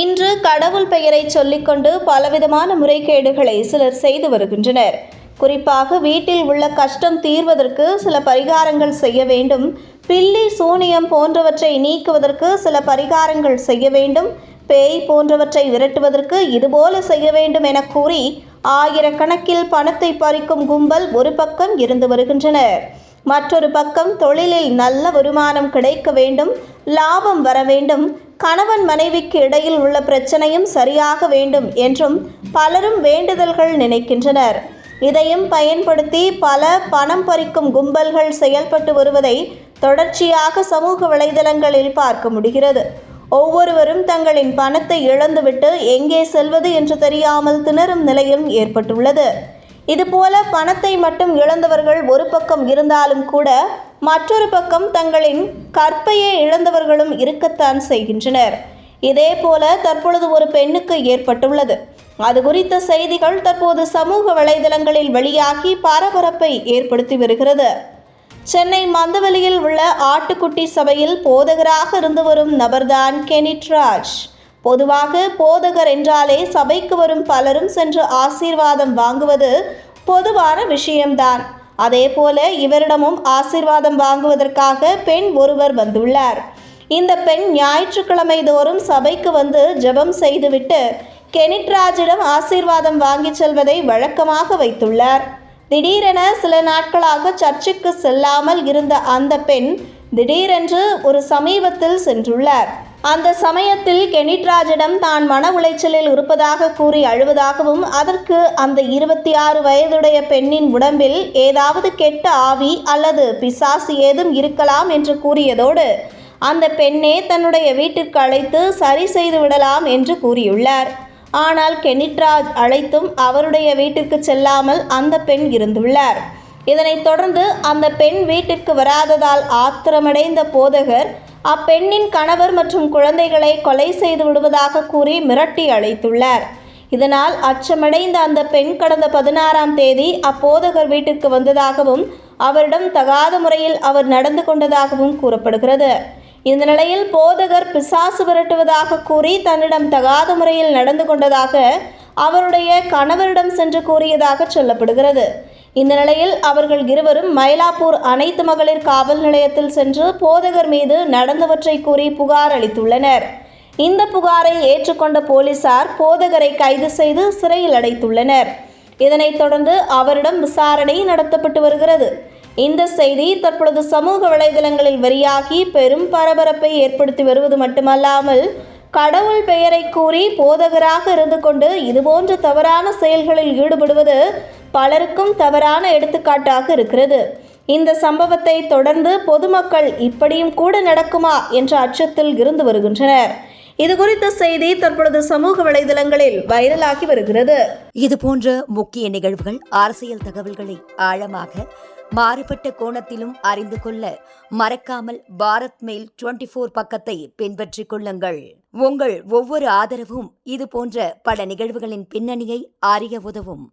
இன்று கடவுள் பெயரை சொல்லிக்கொண்டு பலவிதமான முறைகேடுகளை சிலர் செய்து வருகின்றனர். குறிப்பாக வீட்டில் உள்ள கஷ்டம் தீர்வதற்கு சில பரிகாரங்கள் செய்ய வேண்டும். பில்லி சூனியம் போன்றவற்றை நீக்குவதற்கு சில பரிகாரங்கள் செய்ய வேண்டும். பேய் போன்றவற்றை விரட்டுவதற்கு இதுபோல செய்ய வேண்டும் என கூறி ஆயிரக்கணக்கில் பணத்தை பறிக்கும் கும்பல் ஒரு பக்கம் இருந்து வருகின்றனர். மற்றொரு பக்கம் தொழிலில் நல்ல வருமானம் கிடைக்க வேண்டும். லாபம் வர வேண்டும். கணவன் மனைவிக்கு இடையில் உள்ள பிரச்சனையும் சரியாக வேண்டும் என்றும் பலரும் வேண்டுதல்கள் நினைக்கின்றனர். இதையும் பயன்படுத்தி பல பணம் பறிக்கும் கும்பல்கள் செயல்பட்டு வருவதை தொடர்ச்சியாக சமூக வலைதளங்களில் பார்க்க முடிகிறது. ஒவ்வொருவரும் தங்களின் பணத்தை இழந்துவிட்டு எங்கே செல்வது என்று தெரியாமல் திணறும் நிலையும் ஏற்பட்டுள்ளது. இதுபோல பணத்தை மட்டும் இழந்தவர்கள் ஒரு பக்கம் இருந்தாலும் கூட மற்றொரு பக்கம் தங்களின் கற்பையை இழந்தவர்களும் இருக்கத்தான் செய்கின்றனர். இதே போல தற்பொழுது ஒரு பெண்ணுக்கு ஏற்பட்டுள்ளது. அது குறித்த செய்திகள் தற்போது சமூக வலைதளங்களில் வெளியாகி பரபரப்பை ஏற்படுத்தி வருகிறது. சென்னை மந்தவெளியில் உள்ள ஆட்டுக்குட்டி சபையில் போதகராக இருந்து வரும் நபர்தான் கெனிட் ராஜ். பொதுவாக போதகர் என்றாலே சபைக்கு வரும் பலரும் சென்று ஆசீர்வாதம் வாங்குவது பொதுவான விஷயம்தான். அதேபோல இவரிடமும் ஆசீர்வாதம் வாங்குவதற்காக பெண் ஒருவர் வந்துள்ளார். இந்த பெண் ஞாயிற்றுக்கிழமை தோறும் சபைக்கு வந்து ஜெபம் செய்துவிட்டு கெனிட்ராஜிடம் ஆசீர்வாதம் வாங்கிச் செல்வதை வழக்கமாக வைத்துள்ளார். திடீரென சில நாட்களாக சர்ச்சுக்கு செல்லாமல் இருந்த அந்த பெண் திடீரென்று ஒரு சமீபத்தில் சென்றுள்ளார். அந்த சமயத்தில் கெனிட்ராஜிடம் தான் மன உளைச்சலில் இருப்பதாக கூறி அழுவதாகவும் அதற்கு அந்த இருபத்தி ஆறு வயதுடைய பெண்ணின் உடம்பில் ஏதாவது கெட்ட ஆவி அல்லது பிசாசு ஏதும் இருக்கலாம் என்று கூறியதோடு அந்த பெண்ணே தன்னுடைய வீட்டிற்கு அழைத்து சரி செய்து விடலாம் என்று கூறியுள்ளார். ஆனால் கெனிட்ராஜ் அழைத்தும் அவருடைய வீட்டிற்கு செல்லாமல் அந்த பெண் இருந்துள்ளார். இதனைத் தொடர்ந்து அந்த பெண் வீட்டிற்கு வராததால் ஆத்திரமடைந்த போதகர் அப்பெண்ணின் கணவர் மற்றும் குழந்தைகளை கொலை செய்து விடுவதாக கூறி மிரட்டி அழைத்துள்ளார். இதனால் அச்சமடைந்த அந்த பெண் கடந்த பதினாறாம் தேதி அப்போதகர் வீட்டிற்கு வந்ததாகவும் அவரிடம் தகாத முறையில் அவர் நடந்து கொண்டதாகவும் கூறப்படுகிறது. இந்த நிலையில் போதகர் பிசாசு விரட்டுவதாக கூறி தன்னிடம் தகாத முறையில் நடந்து கொண்டதாக அவருடைய கணவரிடம் சென்று கூறியதாக சொல்லப்படுகிறது. இந்த நிலையில் அவர்கள் இருவரும் மயிலாப்பூர் அனைத்து மகளிர் காவல் நிலையத்தில் சென்று போதகர் மீது நடந்தவற்றை கூறி புகார் அளித்துள்ளனர். இந்த புகாரை ஏற்றுக்கொண்ட போலீசார் போதகரை கைது செய்து சிறையில் அடைத்துள்ளனர். இதனைத் தொடர்ந்து அவரிடம் விசாரணை நடத்தப்பட்டு வருகிறது. இந்த செய்தி தற்பொழுது சமூக வலைதளங்களில் வெளியாகி பெரும் பரபரப்பை ஏற்படுத்தி வருவது மட்டுமல்லாமல் கடவுள் பெயரை கூறி போதகராக இருந்து கொண்டு இதுபோன்ற தவறான செயல்களில் ஈடுபடுவது பலருக்கும் தவறான எடுத்துக்காட்டாக இருக்கிறது. இந்த சம்பவத்தை தொடர்ந்து பொதுமக்கள் இப்படியும் கூட நடக்குமா என்ற அச்சத்தில் இருந்து வருகின்றனர். இது குறித்த செய்தி தற்பொழுது சமூக வலைதளங்களில் வைரலாகி வருகிறது. இது போன்ற முக்கிய நிகழ்வுகள் அரசியல் தகவல்களை ஆழமாக மாறுபட்ட கோணத்திலும் அறிந்து கொள்ள மறக்காமல் பாரத் மெயில் டுவெண்டி ஃபோர் பக்கத்தை பின்பற்றிக் கொள்ளுங்கள். உங்கள் ஒவ்வொரு ஆதரவும் இது போன்ற பல நிகழ்வுகளின் பின்னணியை அறிய உதவும்.